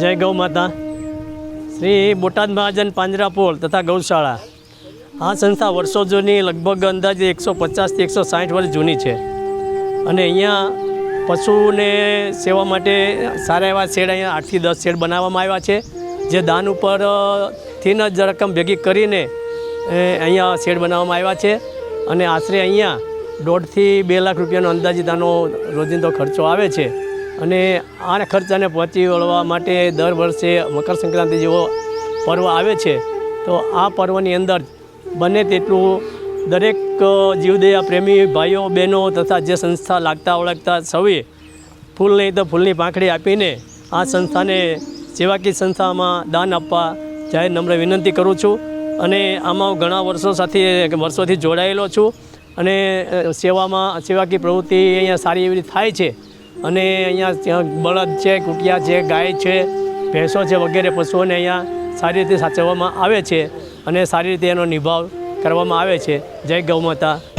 જય ગૌ માતા. શ્રી બોટાદ મહાજન પાંજરાપોળ તથા ગૌશાળા. આ સંસ્થા વર્ષો જૂની, લગભગ અંદાજે એકસો પચાસથી એકસો સાઠ વર્ષ જૂની છે. અને અહીંયા પશુને સેવા માટે સારા એવા શેડ અહીંયા આઠથી દસ શેડ બનાવવામાં આવ્યા છે, જે દાન ઉપર થીન જ રકમ ભેગી કરીને અહીંયા શેડ બનાવવામાં આવ્યા છે. અને આશરે અહીંયા દોઢથી બે લાખ રૂપિયાનો અંદાજિત આનો રોજિંદો ખર્ચો આવે છે. અને આ ખર્ચાને પહોંચી વળવા માટે દર વર્ષે મકર સંક્રાંતિ જેવો પર્વ આવે છે. તો આ પર્વની અંદર બને તેટલું દરેક જીવદયા પ્રેમી ભાઈઓ, બહેનો તથા જે સંસ્થા લાગતા ઓળખતા સૌએ ફૂલ નહીં તો ફૂલની પાંખડી આપીને આ સંસ્થાને સેવાકીય સંસ્થામાં દાન આપવા જાહેર નમ્ર વિનંતી કરું છું અને આમાં ઘણા વર્ષો સાથે, વર્ષોથી જોડાયેલો છું અને સેવામાં, સેવાકીય પ્રવૃત્તિ અહીંયા સારી એવી થાય છે. અને અહીંયા ત્યાં બળદ છે, કુટિયા છે, ગાય છે, ભેંસો છે વગેરે પશુઓને અહીંયા સારી રીતે સાચવવામાં આવે છે અને સારી રીતે એનો નિભાવ કરવામાં આવે છે. જય ગૌ માતા.